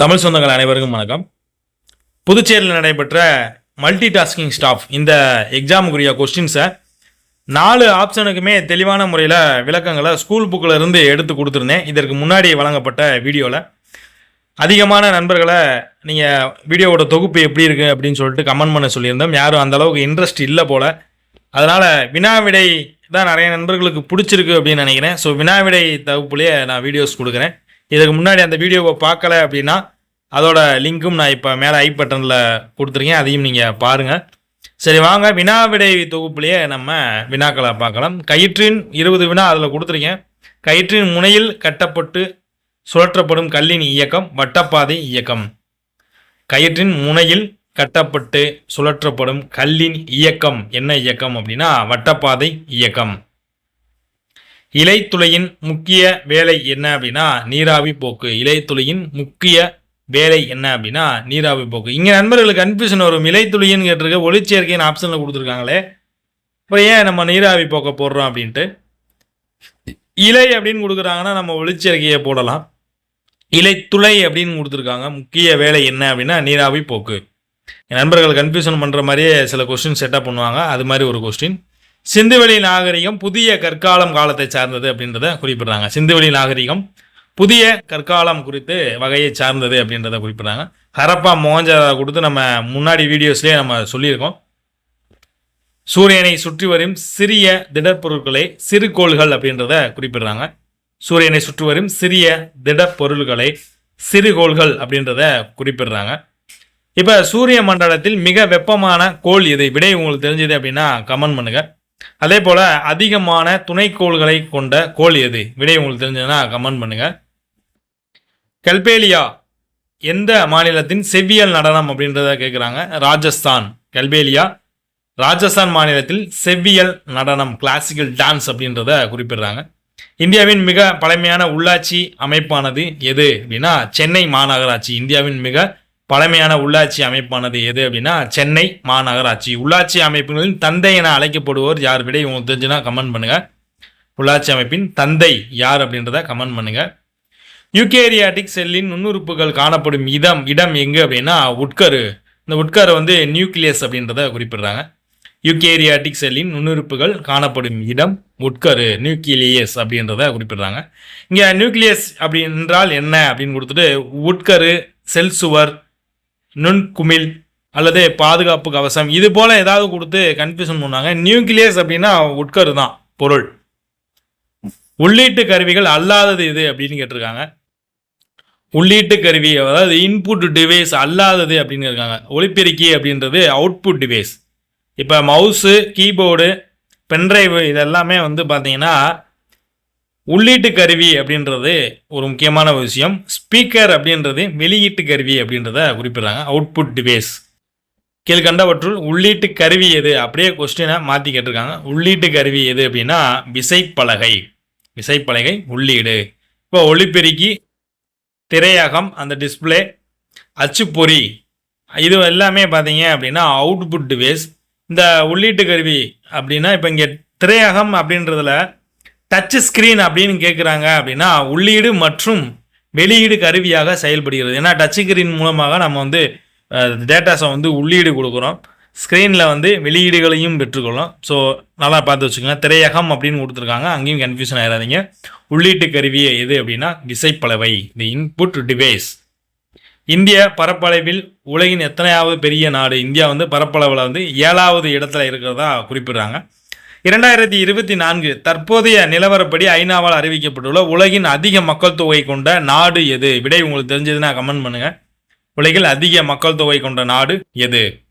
தமிழ் சொந்தங்கள் அனைவருக்கும் வணக்கம். புதுச்சேரியில் நடைபெற்ற மல்டி டாஸ்கிங் ஸ்டாஃப் இந்த எக்ஸாமுக்குரிய கொஸ்டின்ஸை நாலு ஆப்ஷனுக்குமே தெளிவான முறையில் விளக்கங்களை ஸ்கூல் புக்கில் இருந்து எடுத்து கொடுத்துருந்தேன். இதற்கு முன்னாடி வழங்கப்பட்ட வீடியோவில் அதிகமான நண்பர்களை நீங்கள் வீடியோவோட தொகுப்பு எப்படி இருக்குது அப்படின்னு சொல்லிட்டு கமெண்ட் பண்ண சொல்லியிருந்தோம். யாரும் அந்தளவுக்கு இன்ட்ரெஸ்ட் இல்லை போல். அதனால் வினாவிடை தான் நிறைய நண்பர்களுக்கு பிடிச்சிருக்கு அப்படின்னு நினைக்கிறேன். ஸோ வினாவிடை தொகுப்புலேயே நான் வீடியோஸ் கொடுக்குறேன். இதுக்கு முன்னாடி அந்த வீடியோவை பார்க்கல அப்படின்னா அதோட லிங்க்கும் நான் இப்போ மேலே ஐ பட்டனில் கொடுத்துருக்கேன். அதையும் நீங்கள் பாருங்கள் சரி வாங்க. வினாவிடை தொகுப்புலேயே நம்ம வினாக்களை பார்க்கலாம். கயிற்றின் இருபது வினா அதில் கொடுத்துருக்கேன். கயிற்றின் முனையில் கட்டப்பட்டு சுழற்றப்படும் கல்லின் இயக்கம் வட்டப்பாதை இயக்கம். கயிற்றின் முனையில் கட்டப்பட்டு சுழற்றப்படும் கல்லின் இயக்கம். என்ன இயக்கம் அப்படின்னா வட்டப்பாதை இயக்கம். இலைத்துளையின் முக்கிய வேலை என்ன அப்படின்னா நீராவி போக்கு. இலைத்துளையின் முக்கிய வேலை என்ன அப்படின்னா நீராவி போக்கு. இங்கே நண்பர்களுக்கு கன்ஃபியூஷன் வரும். இலைத்துளின்னு கேட்டிருக்க ஒளிச்சேர்க்கையின் ஆப்ஷனில் கொடுத்துருக்காங்களே. இப்போ ஏன் நம்ம நீராவி போக்க போடுறோம் அப்படின்ட்டு? இலை அப்படின்னு கொடுக்குறாங்கன்னா நம்ம ஒளிச்சேர்க்கையை போடலாம். இலைத்துளை அப்படின்னு கொடுத்துருக்காங்க. முக்கிய வேலை என்ன அப்படின்னா நீராவி போக்கு. நண்பர்கள் கன்ஃபியூஷன் பண்ணுற மாதிரியே சில கொஸ்டின் செட்டப் பண்ணுவாங்க. அது மாதிரி ஒரு கொஸ்டின் சிந்துவெளி நாகரிகம் புதிய கற்காலம் காலத்தை சார்ந்தது அப்படின்றத குறிப்பிடுறாங்க. சிந்துவெளி நாகரிகம் புதிய கற்காலம் குறித்து வகையை சார்ந்தது அப்படின்றத குறிப்பிடுறாங்க. ஹரப்பா மோகஞ்சதா கொடுத்து நம்ம முன்னாடி வீடியோஸ்லேயே நம்ம சொல்லியிருக்கோம். சூரியனை சுற்றி வரும் சிறிய திடப்பொருட்களை சிறுகோள்கள் அப்படின்றத குறிப்பிடுறாங்க. சூரியனை சுற்றி வரும் சிறிய திடப்பொருள்களை சிறுகோள்கள் அப்படின்றத குறிப்பிடுறாங்க. இப்போ சூரிய மண்டலத்தில் மிக வெப்பமான கோள் எது விடை உங்களுக்கு தெரிஞ்சது அப்படின்னா கமெண்ட் பண்ணுங்க. அதே போல் அதிகமான துணைக்கோள்களை கொண்ட கோள் எது? விடை உங்களுக்கு தெரிஞ்சதுன்னா கமெண்ட் பண்ணுங்கள் கல்பேலியா எந்த மாநிலத்தின் செவ்வியல் நடனம் அப்படின்றத கேட்குறாங்க ராஜஸ்தான். கல்பேலியா ராஜஸ்தான் மாநிலத்தில் செவ்வியல் நடனம் கிளாசிக்கல் டான்ஸ் அப்படின்றத குறிப்பிடுறாங்க. இந்தியாவின் மிக பழமையான உள்ளாட்சி அமைப்பானது எது அப்படின்னா சென்னை மாநகராட்சி இந்தியாவின் மிக பழமையான உள்ளாட்சி அமைப்பானது எது அப்படின்னா சென்னை மாநகராட்சி. உள்ளாட்சி அமைப்புகளின் தந்தை என அழைக்கப்படுவோர் யார் விட இவங்க தெரிஞ்சுன்னா கமெண்ட் பண்ணுங்கள் உள்ளாட்சி அமைப்பின் தந்தை யார் அப்படின்றத கமெண்ட் பண்ணுங்கள் யூகேரியாட்டிக் செல்லின் நுண்ணுறுப்புகள் காணப்படும் இடம் இடம் எங்கே அப்படின்னா உட்கரு. இந்த உட்கரு வந்து நியூக்ளியஸ் அப்படின்றத குறிப்பிடுறாங்க. யூகேரியாட்டிக் செல்லின் நுண்ணுறுப்புகள் காணப்படும் இடம் உட்கரு நியூக்ளியஸ் அப்படின்றத குறிப்பிடுறாங்க. இங்கே நியூக்ளியஸ் அப்படி என்றால் என்ன அப்படின்னு கொடுத்துட்டு உட்கரு செல் சுவர் நுண்குமிழ் அல்லது பாதுகாப்பு கவசம். இது போல் ஏதாவது கொடுத்து கன்ஃபியூஷன் பண்ணாங்க. நியூக்ளியஸ் அப்படின்னா உட்கரு தான் பொருள். உள்ளீட்டு கருவிகள் அல்லாதது இது அப்படின்னு கேட்டிருக்காங்க. உள்ளீட்டு கருவி அதாவது இன்புட் டிவைஸ் அல்லாதது அப்படின்னு இருக்காங்க ஒளிப்பெருக்கி அப்படின்றது அவுட்புட் டிவைஸ் இப்போ மவுஸு கீபோர்டு பென்ட்ரைவு இதெல்லாமே வந்து பார்த்தீங்கன்னா உள்ளீட்டு கருவி அப்படின்றது ஒரு முக்கியமான விஷயம். ஸ்பீக்கர் அப்படின்றது வெளியீட்டு கருவி அப்படின்றத குறிப்பிடுறாங்க. அவுட்புட் டிவைஸ் கீழ்கண்டவற்றுள் உள்ளீட்டு கருவி எது? அப்படியே கொஸ்டினை மாற்றி கேட்டிருக்காங்க. உள்ளீட்டு கருவி எது அப்படின்னா விசைப்பலகை. விசைப்பலகை உள்ளீடு. இப்போ ஒளிப்பெருக்கி திரையகம் அந்த டிஸ்பிளே அச்சுப்பொறி. இது எல்லாமே பார்த்தீங்க அப்படின்னா அவுட்புட் டிவைஸ் இந்த உள்ளீட்டு கருவி அப்படின்னா இப்போ இங்கே திரையகம் அப்படின்றதுல டச் ஸ்க்ரீன் அப்படின்னு கேட்குறாங்க அப்படின்னா உள்ளீடு மற்றும் வெளியீடு கருவியாக செயல்படுகிறது. ஏன்னா டச் ஸ்க்ரீன் மூலமாக நம்ம வந்து டேட்டாஸை வந்து உள்ளீடு கொடுக்குறோம். ஸ்க்ரீனில் வந்து வெளியீடுகளையும் பெற்றுக்கொள்ளும் ஸோ நல்லா பார்த்து வச்சுக்கோங்க. திரையகம் அப்படின்னு கொடுத்துருக்காங்க. அங்கேயும் கன்ஃபியூஷன் ஆகிடாதீங்க உள்ளீட்டு கருவி எது அப்படின்னா விசைப்பளவை தி இன்புட் டிவைஸ் இந்திய பரப்பளவில் உலகின் எத்தனையாவது பெரிய நாடு? இந்தியா வந்து பரப்பளவில் வந்து ஏழாவது இடத்துல இருக்கிறதா குறிப்பிடுறாங்க. இரண்டாயிரத்தி இருபத்தி நான்கு தற்போதைய நிலவரப்படி ஐநாவால் அறிவிக்கப்பட்டுள்ள உலகின் அதிக மக்கள் தொகை கொண்ட நாடு எது? விடை உங்களுக்கு தெரிஞ்சதுன்னா கமெண்ட் பண்ணுங்க. உலகில் அதிக மக்கள் தொகை கொண்ட நாடு எது?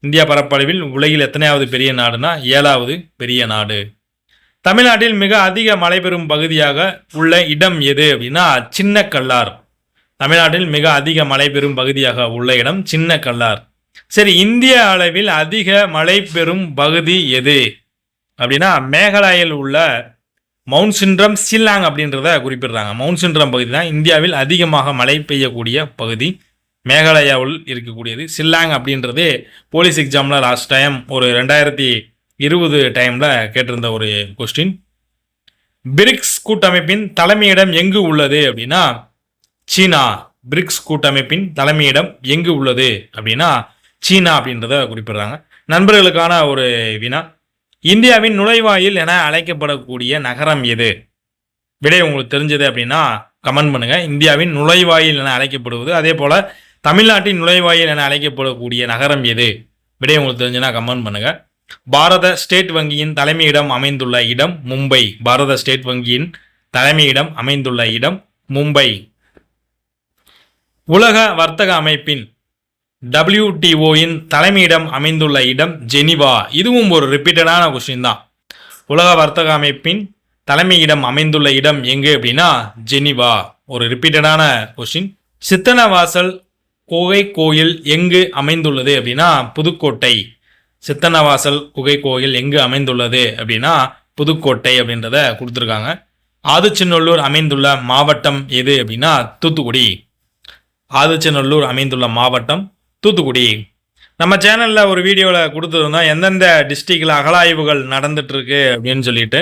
இந்தியா பரப்பளவில் உலகில் எத்தனையாவது பெரிய நாடுனா ஏழாவது பெரிய நாடு. தமிழ்நாட்டில் மிக அதிக மழை பெறும் பகுதியாக உள்ள இடம் எது அப்படின்னா சின்ன கல்லார் தமிழ்நாட்டில் மிக அதிக மழை பெறும் பகுதியாக உள்ள இடம் சின்ன கல்லார் சரி இந்திய அளவில் அதிக மழை பெறும் பகுதி எது? அப்படின்னா மேகாலயில் உள்ள மவுண்ட் சின்ட்ரம் சில்லாங் அப்படின்றத குறிப்பிடுறாங்க. மவுண்ட் சின்ட்ரம் பகுதி தான் இந்தியாவில் அதிகமாக மழை பெய்யக்கூடிய பகுதி. மேகாலயாவில் இருக்கக்கூடியது. சில்லாங் அப்படின்றது போலீஸ் எக்ஸாமில் லாஸ்ட் டைம் ஒரு ரெண்டாயிரத்தி இருபது டைமில் கேட்டிருந்த ஒரு கொஸ்டின் பிரிக்ஸ் கூட்டமைப்பின் தலைமையிடம் எங்கு உள்ளது அப்படின்னா சீனா. பிரிக்ஸ் கூட்டமைப்பின் தலைமையிடம் எங்கு உள்ளது அப்படின்னா சீனா அப்படின்றத குறிப்பிடுறாங்க. நண்பர்களுக்கான ஒரு வினா. இந்தியாவின் நுழைவாயில் என அழைக்கப்படக்கூடிய நகரம் எது? விடை உங்களுக்கு தெரிஞ்சது அப்படின்னா கமெண்ட் பண்ணுங்கள் இந்தியாவின் நுழைவாயில் என அழைக்கப்படுவது அதே போல் தமிழ்நாட்டின் நுழைவாயில் என அழைக்கப்படக்கூடிய நகரம் எது? விடை உங்களுக்கு தெரிஞ்சுன்னா கமெண்ட் பண்ணுங்கள் பாரத ஸ்டேட் வங்கியின் தலைமையிடம் அமைந்துள்ள இடம் மும்பை. பாரத ஸ்டேட் வங்கியின் தலைமையிடம் அமைந்துள்ள இடம் மும்பை. உலக வர்த்தக அமைப்பின் டபிள்யூடிஓயின் தலைமையிடம் அமைந்துள்ள இடம் ஜெனிவா. இதுவும் ஒரு ரிப்பீட்டடான கொஸ்டின் தான். உலக வர்த்தக அமைப்பின் தலைமையிடம் அமைந்துள்ள இடம் எங்கு அப்படின்னா ஜெனிவா. ஒரு ரிப்பீட்டடான கொஸ்டின் சித்தனவாசல் குகை கோயில் எங்கு அமைந்துள்ளது அப்படின்னா புதுக்கோட்டை. சித்தனவாசல் குகை கோயில் எங்கு அமைந்துள்ளது அப்படின்னா புதுக்கோட்டை அப்படின்றத கொடுத்துருக்காங்க. ஆதிச்சநல்லூர் அமைந்துள்ள மாவட்டம் எது அப்படின்னா தூத்துக்குடி. ஆதிச்சநல்லூர் அமைந்துள்ள மாவட்டம் தூத்துக்குடி. நம்ம சேனலில் ஒரு வீடியோவில் கொடுத்துருந்தோம் எந்தெந்த டிஸ்ட்ரிக்டில் அகலாய்வுகள் நடந்துட்டுருக்கு அப்படின்னு சொல்லிட்டு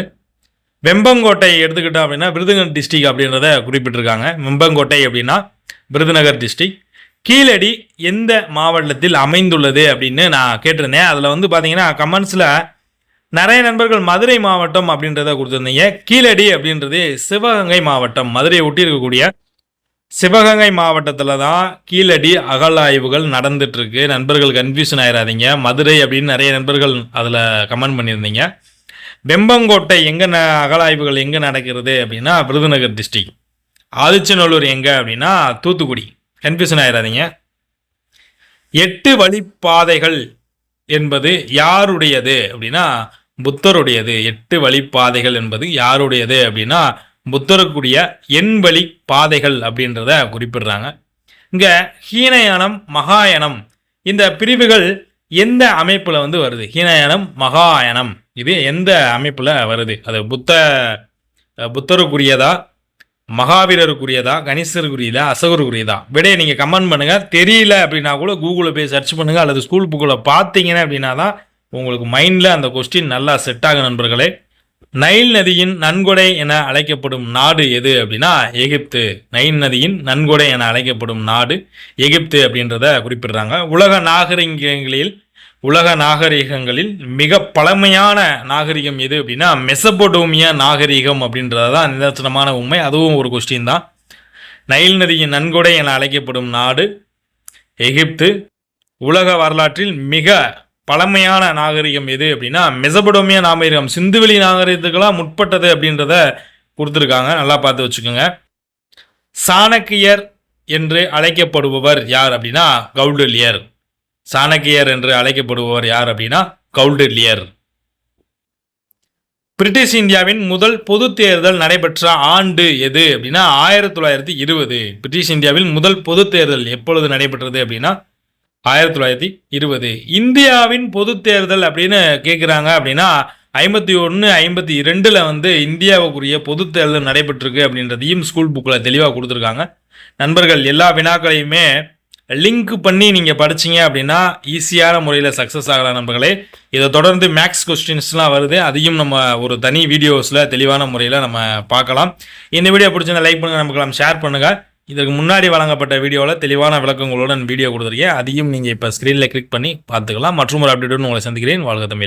வெம்பங்கோட்டை எடுத்துக்கிட்டோம் அப்படின்னா விருதுநகர் டிஸ்ட்ரிக் அப்படின்றத குறிப்பிட்டிருக்காங்க. வெம்பங்கோட்டை அப்படின்னா விருதுநகர் டிஸ்ட்ரிக் கீழடி எந்த மாவட்டத்தில் அமைந்துள்ளது அப்படின்னு நான் கேட்டிருந்தேன். அதில் வந்து பார்த்தீங்கன்னா கமெண்ட்ஸில் நிறைய நண்பர்கள் மதுரை மாவட்டம் அப்படின்றத கொடுத்துருந்தீங்க. கீழடி அப்படின்றது சிவகங்கை மாவட்டம். மதுரையை ஒட்டி இருக்கக்கூடிய சிவகங்கை மாவட்டத்தில் தான் கீழடி அகழாய்வுகள் நடந்துட்டு இருக்கு நண்பர்கள் கன்ஃபியூஷன் ஆயிடாதீங்க மதுரை அப்படின்னு நிறைய நண்பர்கள் அதில் கமெண்ட் பண்ணியிருந்தீங்க. வெம்பங்கோட்டை எங்கே ந அகழாய்வுகள் எங்கே நடக்கிறது அப்படின்னா விருதுநகர் டிஸ்ட்ரிக் ஆதிச்சநல்லூர் எங்கே அப்படின்னா தூத்துக்குடி. கன்ஃபியூஷன் ஆயிடாதீங்க எட்டு வழிப்பாதைகள் என்பது யாருடையது அப்படின்னா புத்தருடையது. எட்டு வழிப்பாதைகள் என்பது யாருடையது அப்படின்னா புத்தருக்குரிய எண் வழி பாதைகள் அப்படின்றத குறிப்பிடுறாங்க. இங்கே ஹீனயானம் மகாயணம் இந்த பிரிவுகள் எந்த அமைப்பில் வந்து வருது? ஹீனயானம் மகாயணம் இது எந்த அமைப்பில் வருது? அது புத்த புத்தருக்குரியதா? மகாவீரருக்குரியதா? கணிசருக்குரியதா? அசகருக்குரியதா? விடையை நீங்கள் கமெண்ட் பண்ணுங்க. தெரியல அப்படின்னா கூட கூகுளில் போய் சர்ச் பண்ணுங்கள் அல்லது ஸ்கூல் புக்கில் பார்த்தீங்கன்னா அப்படின்னா தான் உங்களுக்கு மைண்டில் அந்த கொஸ்டின் நல்லா செட் ஆகும் நண்பர்களே. நைல் நதியின் நன்கொடை என அழைக்கப்படும் நாடு எது அப்படின்னா எகிப்து. நைல் நதியின் நன்கொடை என அழைக்கப்படும் நாடு எகிப்து அப்படின்றத குறிப்பிடுறாங்க. உலக நாகரிகங்களில் உலக நாகரிகங்களில் மிக பழமையான நாகரிகம் எது அப்படின்னா மெசபோடோமியா நாகரிகம் அப்படின்றது தான் நிதர்சனமான உண்மை. அதுவும் ஒரு கொஸ்டின் தான். நைல் நதியின் நன்கொடை என அழைக்கப்படும் நாடு எகிப்து. உலக வரலாற்றில் மிக பழமையான நாகரிகம் எது அப்படின்னா மெசபடோமியா நாகரிகம். சிந்துவெளி நாகரிகத்துக்கெல்லாம் முற்பட்டது அப்படின்றத கொடுத்துருக்காங்க. நல்லா பார்த்து வச்சுக்கோங்க. சாணக்கியர் என்று அழைக்கப்படுபவர் யார் அப்படின்னா கௌடல்யர். சாணக்கியர் என்று அழைக்கப்படுபவர் யார் அப்படின்னா கௌடல்யர். பிரிட்டிஷ் இந்தியாவின் முதல் பொது தேர்தல் நடைபெற்ற ஆண்டு எது அப்படின்னா ஆயிரத்தி தொள்ளாயிரத்தி இருபது. பிரிட்டிஷ் இந்தியாவில் முதல் பொது தேர்தல் எப்பொழுது நடைபெற்றது அப்படின்னா ஆயிரத்தி தொள்ளாயிரத்தி இருபது. இந்தியாவின் பொது தேர்தல் அப்படின்னு கேட்குறாங்க அப்படின்னா ஐம்பத்தி ஒன்று ஐம்பத்தி ரெண்டில் வந்து இந்தியாவுக்குரிய பொது தேர்தல் நடைபெற்றிருக்கு அப்படின்றதையும் ஸ்கூல் புக்கில் தெளிவாக கொடுத்துருக்காங்க. நண்பர்கள் எல்லா வினாக்களையுமே லிங்க் பண்ணி நீங்கள் படிச்சீங்க அப்படின்னா ஈஸியான முறையில் சக்ஸஸ் ஆகலாம் நண்பர்களே. இதை தொடர்ந்து மேக்ஸ் கொஸ்டின்ஸ்லாம் வருது. அதையும் நம்ம ஒரு தனி வீடியோஸில் தெளிவான முறையில் நம்ம பார்க்கலாம். இந்த வீடியோ பிடிச்சிருந்தா லைக் பண்ணுங்கள் நமக்கு ஷேர் பண்ணுங்கள் இதற்கு முன்னாடி வழங்கப்பட்ட வீடியோவில் தெளிவான விளக்கங்களுடன் வீடியோ கொடுத்துருக்கேன். அதையும் நீங்கள் இப்போ ஸ்க்ரீனில் கிளிக் பண்ணி பார்த்துக்கலாம். மற்றும் ஒரு அப்டேட்டுடன் உங்களை சந்திக்கிறேன். வாழ்க தமிழ்.